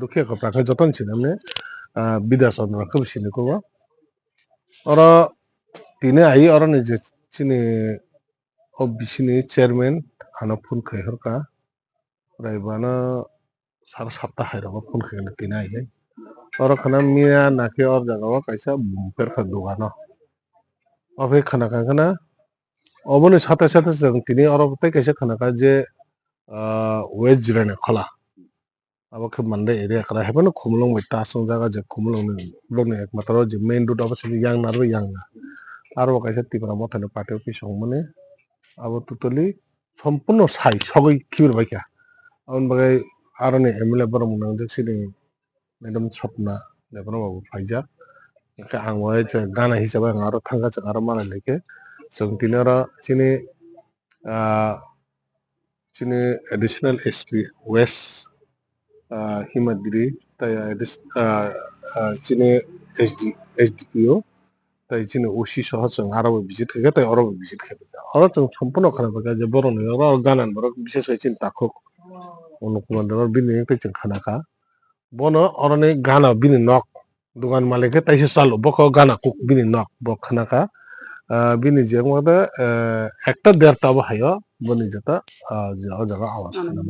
দুঃখে কপ্রাকে যতন ছিলামনে বিদেশ অন্যরকম সিনে করব। ওর তিনে আই ওর নিজে চিনি, ও চেয়ারম্যান আনো ফোন খাইহরকা রাইবানা, সারা সপ্তাহ হাইরাবা ফোন খাইলে তিনে আই। ওর খানা মিয়া নাকে ওর জায়গা কাইসা বুমফের খা দোকানো অবে খানা খানা অবনের সাথে সাথে তিনি অরবতে কাইসা খানাকা যে ওয়েজ জিরানে খলা। আবার খুব মানদে এরিয়া করা হবে না খুমলং বাই তা সং জায়গা যে খুমলং লোক একমাত্র যে মেইন রুট আবার সেটি ইয়াং না ইয়াং না আর ও কাছে তিপরা মতালে পাটে অফিস মানে আবার তুতলি সম্পূর্ণ সাই সগই খিবির বাইকা আমার বাগাই আরও নে এম এল এ বড় মনে দেখছি নে ম্যাডাম স্বপ্না দেবনা বাবু ফাইজা আং গান হিসাবে আরও থাকা আরও মালাই লেখে সং চিনি চিনি এডিশনাল এসপি ওয়েস্ট হিমাদ্রি তাই চিনে এইচডি এইচডিপিও তাই চিনে ওসি সহচং আরবে বিজিত খাগে তাই অরবে বিজিত খাগে অরচং সম্পূর্ণ খানা পাকা যে বরণ গানান বরক বিশেষ করে চিন তাকক অনুকুমান দেবার বিনে তাই চিন খানা খা বন অরনে গানা বিনে নক দোকান মালিকে তাইসে চালু বক গানা কুক বিনি নক বক খানা খা বিনি যে মধ্যে একটা দেড়টা হাইয় বনি যেটা জায়গা আওয়াজ খানা